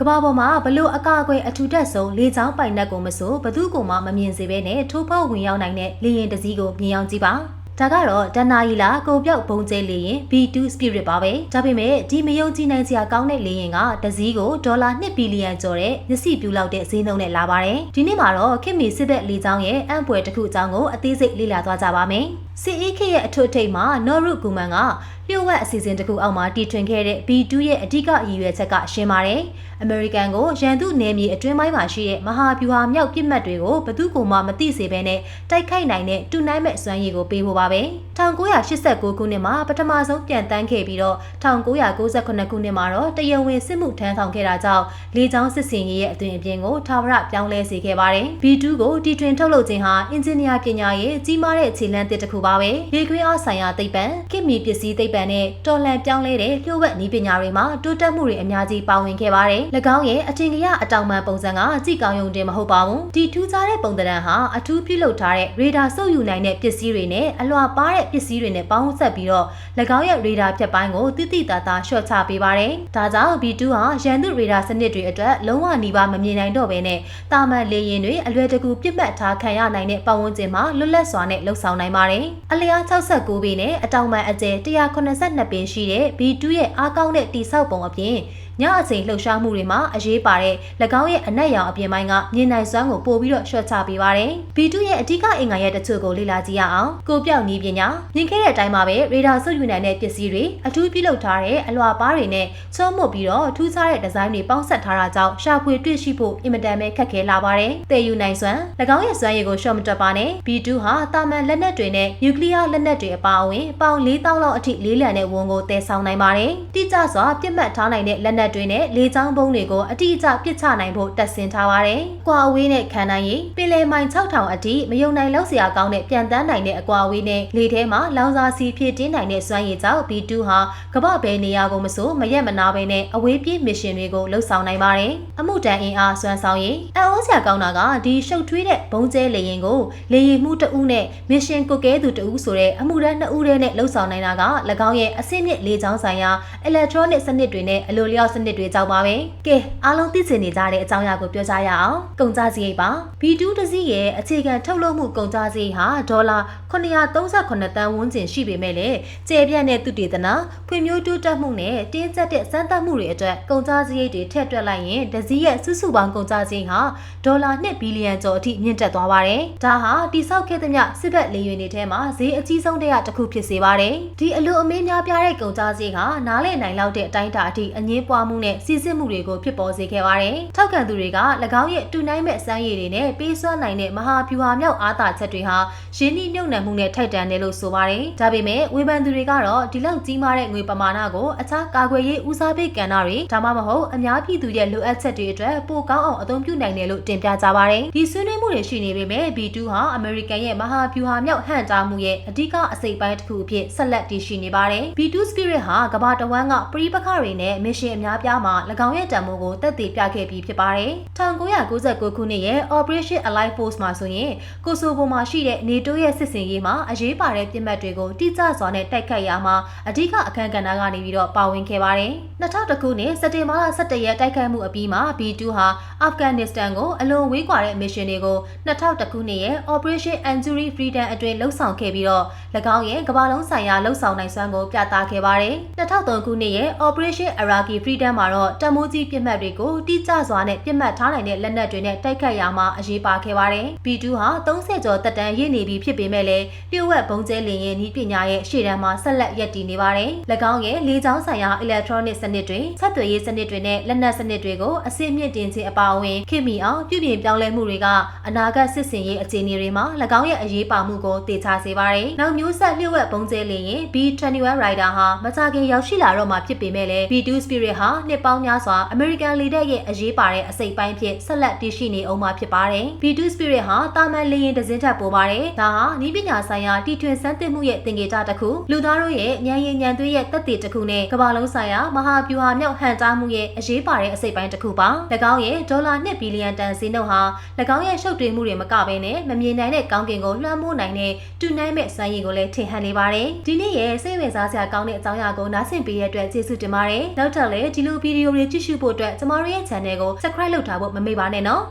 ကမ္ဘာပေါ်မှာဘလို့အကာအကွယ်အထူတက်ဆုံးလေကြောင်းပိုင်နက်ကိုမဆိုဘသူ့ကိုမှမမြင်စေဘဲနဲ့ထိုးဖောက်ဝင်ရောက်နိုင်တဲ့လေရင်တစ်စီးကိုမြင်အောင်ကြည့်ပါဒါကတော့ဒနာယီလာကိုပြောက်ဘုံကျဲလေရင် B2 Spirit ပါပဲဒါပေမဲ့ဒီမယုံကြည်နိုင်စရာကောင်းတဲ့လေရင်ကတစည်းကိုဒေါ်လာ2ဘီလီယံကျော်တဲ့မျက်စိပြူလောက်တဲ့ဈေးနှုန်းနဲ့လာပါတယ်ဒီနေ့မှာတော့ခင်မီစစ်သက်လေကြောင်းရဲ့အံ့ဖွယ်တစ်ခုအကြောင်းကိုအသေးစိတ်လေ့လာသွားကြပါမယ် စီအီခေရဲ့အထွတ်ထိပ်မှာနော်ရုကူမန်ကလျှို့ဝှက်အစီအစဉ်တစ်ခုအောက်မှာတည်ထွင်ခဲ့တဲ့ B2 ရဲ့အဓိကအရည်ရွယ်ချက်ကရှင်းပါတယ်။ American ကိုရန်သူနယ်မြေအတွင်းပိုင်းမှာရှိတဲ့မဟာဗျူဟာမြောက်ပြစ်မှတ်တွေကိုဘသူ့ကိုမှမသိစေဘဲနဲ့တိုက်ခိုက်နိုင်တဲ့တူနိုင်မဲ့စွမ်းရည်ကိုပေးဖို့ပါပဲ။ 1989ခုနှစ်မှာပထမဆုံးပြန်တန်းခဲ့ပြီးတော့1998ခုနှစ်မှာတော့တရဝင်းစစ်မှုထမ်းဆောင်ခဲ့တာကြောင့်လေကြောင်းစစ်စင်ရေးရဲ့အသွင်အပြင်ကိုထာဝရပြောင်းလဲစေခဲ့ပါတယ်။ B2 ကိုတီထွင်ထုတ်လုပ်ခြင်းဟာအင်ဂျင်နီယာပညာရေးကြီးမားတဲ့ခြေလှမ်းတစ်တစ်ခုပါပဲ။လေခွင်းအားဆိုင်ရာသိပ္ပံကိမီပစ္စည်းသိပ္ပံနဲ့တော်လှန်ပြောင်းလဲတဲ့လျှို့ဝှက်နည်းပညာတွေမှာတိုးတက်မှုတွေအများကြီးပါဝင်ခဲ့ပါတယ်။၎င်းရဲ့အထင်ကရအတောင်ပံပုံစံကကြည့်ကောင်းရုံတင်မဟုတ်ပါဘူး။ဒီထူးခြားတဲ့ပုံသဏ္ဍာန်ဟာအထူးပြုလုပ်ထားတဲ့ရေဒါစုပ်ယူနိုင်တဲ့ပစ္စည်းတွေနဲ့အလွှာပါတဲ့ပစ္စည်းတွေနဲ့ပေါင်းဆက်ပြီးတော့၎င်းရဲ့ရေဒါဖြတ်ပိုင်းကိုတိတိတသား short ချပေးပါတယ်။ဒါကြောင့် B2 ဟာရန်သူရေဒါစနစ်တွေအတွက်လုံးဝနှီးပါမမြင်နိုင်တော့ဘဲနဲ့တာမန်လေယာဉ်တွေအလွယ်တကူပြစ်မှတ်ထားခံရနိုင်တဲ့ပတ်ဝန်းကျင်မှာလွတ်လပ်စွာနဲ့လှုပ်ဆောင်နိုင်ပါတယ်။အလျား69ပေနဲ့အတောင်ပံအကျယ်182ပင်ရှိတဲ့ B2 ရဲ့အားကောင်းတဲ့တိဆောက်ပုံအပြင်ညအချိန်လှုပ်ရှားမှုတွေမှာအရေးပါတဲ့၎င်းရဲ့အနက်ရောင်အပြင်ပိုင်းကမြင်နိုင်စွမ်းကိုပို့ပြီးတော့ရှော့ချပေးပါတယ်။ B2 ရဲ့အဓိကအင်္ဂါရဲ့တချို့ကိုလေ့လာကြည့်ရအောင်။ကိုပြောက်နည်းပညာမြင်ခဲ့တဲ့အတိုင်းပါပဲရေဒါဆုပ်ယူနိုင်တဲ့ပစ္စည်းတွေအထူးပြုလုပ်ထားတဲ့အလွှာပါးတွေနဲ့ချုံးမှုတ်ပြီးတော့ထူးခြားတဲ့ဒီဇိုင်းတွေပေါင်းစပ်ထားတာကြောင့်ရှာဖွေတွေ့ရှိဖို့အင်မတန်ပဲခက်ခဲလာပါတယ်။တည်ယူနိုင်စွမ်း၎င်းရဲ့စွမ်းရည်ကိုရှော့မတွက်ပါနဲ့ B2 ဟာတာမန်လက်နက်တွေနဲ့နျူကလ িয়ার လက်နက်တွေအပါအဝင်ပေါင်4000လောက်အထိလေးလံတဲ့ဝန်ကိုတည်ဆောင်နိုင်ပါတယ်။တိကျစွာပြစ်မှတ်ထားနိုင်တဲ့လက်နက်တွေနဲ့လေးချောင်းဘုံတွေကိုအတိအကျပြစ်ချနိုင်ဖို့တက်ဆင်ထားပါတယ်။ကွာဝေးနဲ့ခံနိုင်ရည်ပင်လယ်မိုင်6000အထိမယုံနိုင်လောက်စရာကောင်းတဲ့ပြန်တန်းနိုင်တဲ့အကွာဝေးနဲ့လေထဲမှာလောင်စာစီဖြည့်တင်းနိုင်တဲ့စွမ်းရည်ကြောင့် B2 ဟာကမ္ဘာဘယ်နေရာကိုမဆိုမရက်မနာပဲနဲ့အဝေးပြေးမစ်ရှင်တွေကိုလှုပ်ဆောင်နိုင်ပါတယ်။အမှုတန်အင်အားစွမ်းဆောင်ရည်အအောစရာကောင်းတာကဒီရှုပ်ထွေးတဲ့ဘုံကျဲလေရင်ကိုလေရင်မှုတအုပ်နဲ့မစ်ရှင်ကိုကဲသူတအုပ်ဆိုတဲ့အမှုရန်နှစ်ဦးတည်းနဲ့လှုပ်ဆောင်နိုင်တာက၎င်းရဲ့အဆင့်မြင့်လေကြောင်းဆိုင်ရာ electronic စနစ်တွေနဲ့အလိုလျောက်စနစ်တွေကြောင့်ပါပဲ။ကဲအားလုံးသိချင်နေကြတဲ့အကြောင်းအရာကိုပြောကြရအောင်။ကုန်ကြစရိတ်ပါ B2 တစည်းရဲ့အခြေခံထုတ်လုပ်မှုကုန်ကြစရိတ်ဟာဒေါ်လာ938တန်းဝန်းကျင်ရှိပေမဲ့လည်းကျေပြန့်တဲ့သူတည်တနာဖွံ့ဖြိုးတိုးတက်မှုနဲ့တင်းကျပ်တဲ့စမ်းသပ်မှုတွေအတွက်ကုန်ကြစရိတ်တွေထည့်တွက်လိုက်ရင်တစည်းရဲ့စုစုပေါင်းကုန်ကြစရိတ်ဟာဒေါ်လာ2ဘီလီယံကျော်အထိမြင့်တက်သွားပါတယ်။ဒါဟာတိဆောက်ခဲ့သမျှစစ်ဘက်လေယာဉ်တွေထဲမှာဈေးအကြီးဆုံးတစ်ခုဖြစ်စေပါတယ်။ဒီအလိုအမင်းများပြားတဲ့ကုန်ကြစရိတ်ဟာနားလည်နိုင်လောက်တဲ့အတိုင်းအတာအထိအငင်းပွားမှုနဲ့စီစစ်မှုတွေကိုဖြစ်ပေါ်စေခဲ့ပါတယ်။ထောက်ခံသူတွေက၎င်းရဲ့တူနိုင်မဲ့စမ်းရည်တွေနဲ့ပေးစွမ်းနိုင်တဲ့မဟာဗျူဟာမြောက်အားသာချက်တွေဟာရင်းနှီးမြုပ်နှံမှုနဲ့ထိုက်တန်တယ်လို့ဆိုပါတယ်။ဒါပေမဲ့ဝေဖန်သူတွေကတော့ဒီလောက်ကြီးမားတဲ့ငွေပမာဏကိုအခြားကာကွယ်ရေးဦးစားပေးကဏ္ဍတွေဒါမှမဟုတ်အများပြည်သူရဲ့လိုအပ်ချက်တွေအတွက်ပိုကောင်းအောင်အသုံးပြုနိုင်တယ်လို့တင်ပြကြပါတယ်။ဒီဆွေးနွေးမှုတွေရှိနေပေမဲ့ B2 ဟာအမေရိကန်ရဲ့မဟာဗျူဟာမြောက်ဟန်တာမှုရဲ့အဓိကအစိတ်ပိုင်းတစ်ခုအဖြစ်ဆက်လက်တည်ရှိနေပါတယ်။ B2 Spirit ဟာကမ္ဘာတဝန်းကပရိပခတွေနဲ့မစ်ရှင်အများပြားမှာ၎င်းရဲ့တံမိုးကိုတက်တည်ပြခဲ့ပြီးဖြစ်ပါတယ်။1999ခုနှစ်ရဲ့ Operation Allied Force မှာဆိုရင်ကိုဆိုဗိုမှာရှိတဲ့ NATO ရဲ့စစ်စင်ရေးမှာအရေးပါတဲ့ပြစ်မှတ်တွေကိုတိကျစွာနဲ့တိုက်ခတ်ရမှာအဓိကအခမ်းကဏ္ဍကနေပြီးတော့ပါဝင်ခဲ့ပါတယ်။2000ခုနှစ်စက်တင်ဘာလ17ရက်တိုက်ခိုက်မှုအပြီးမှာ B2 ဟာအာဖဂန်နစ္စတန်ကိုအလွန်ဝေးကွာတဲ့မစ်ရှင်တွေကို2000ခုနှစ်ရဲ့ Operation Enduring Freedom အတွင်းလှုပ်ဆောင်ခဲ့ပြီးတော့၎င်းရဲ့ကမ္ဘာလုံးဆိုင်ရာလှုပ်ဆောင်နိုင်စွမ်းကိုပြသခဲ့ပါတယ်။2003ခုနှစ်ရဲ့ Operation Iraqi Freedom မှာတော့တမိုးကြီးပြစ်မှတ်တွေကိုတိကျစွာနဲ့ပြစ်မှတ်ထားနိုင်တဲ့လက်နက်တွေနဲ့တိုက်ခတ်ရမှာအရေးပါခဲ့ပါတယ်။ B2 ဟာ30ကျော်တက်တန်းရည်နေပြီဖြစ်ပေမဲ့လည်းလျှို့ဝှက်ဘုံကျဲလင်ရဲ့ဤပညာရဲ့ရှေ့တန်းမှာဆက်လက်ရပ်တည်နေပါတယ်။၎င်းရဲ့လေကြောင်းဆိုင်ရာ electronic စနစ်တွေဆက်သွယ်ရေးစနစ်တွေနဲ့လက်နက်စနစ်တွေကိုအဆင့်မြင့်တင်ခြင်းအပါအဝင်ခင်မီအောင်ပြုပြင်ပြောင်းလဲမှုတွေကအနာဂတ်စစ်စင်ရေးအခြေအနေတွေမှာ၎င်းရဲ့အရေးပါမှုကိုတည်ချစေပါတယ်။နောက်မျိုးဆက်လျှို့ဝှက်ဘုံကျဲလင်ရင် B21 Rider ဟာမကြခင်ရောက်ရှိလာတော့မှာဖြစ်ပေမဲ့လည်း B2 Spirit ဟာနှစ်ပေါင်းများစွာ American လေတပ်ရဲ့အရေးပါတဲ့အစိတ်ပိုင်းဖြစ်ဆက်လက်တည်ရှိနေအောင်မှာဖြစ်ပါတယ်။ B2 Spirit ဟာတာမန်လေရင်တစင်းထပ်ပိုပါတယ်။ဒါဟာဤပညာဆိုင်ရာတီထွင်စမ်းသစ်မှုရဲ့သင်္ကေတတစ်ခုလူသားတို့ရဲ့ဉာဏ်ရည်ဉာဏ်သွေးရဲ့တက်တည်တစ်ခုနဲ့ကမ္ဘာလုံးဆိုင်ရာမဟာဗျူဟာမြောက်ဟန်တားမှုရဲ့အရေးပါတဲ့အစိတ်ပိုင်းတစ်ခုပါ။၎င်းရဲ့ဒေါ်လာ2ဘီလီယံတန်ဈေးနှုန်းဟာ၎င်းရဲ့ရှုပ်ထွေးမှုတွေမကဘဲနဲ့မမြင်နိုင်တဲ့ကောင်းကင်ကိုလွှမ်းမိုးနိုင်တဲ့တူနိုင်မဲ့စွမ်းရည်ကိုလည်းထင်ဟပ်နေပါတယ်။ဒီနေ့ရဲ့စိတ်ဝင်စားစရာကောင်းတဲ့အကြောင်းအရာကိုနားဆင်ပေးရတဲ့အတွက်ကျေးဇူးတင်ပါတယ်။နောက်ထပ်လည်းဒီဒီလိုဗီဒီယိုတွေကြည့်ရှုဖို့အတွက်ကျမတို့ရဲ့ channel ကို subscribe လုပ်ထားဖို့မမေ့ပါနဲ့နော်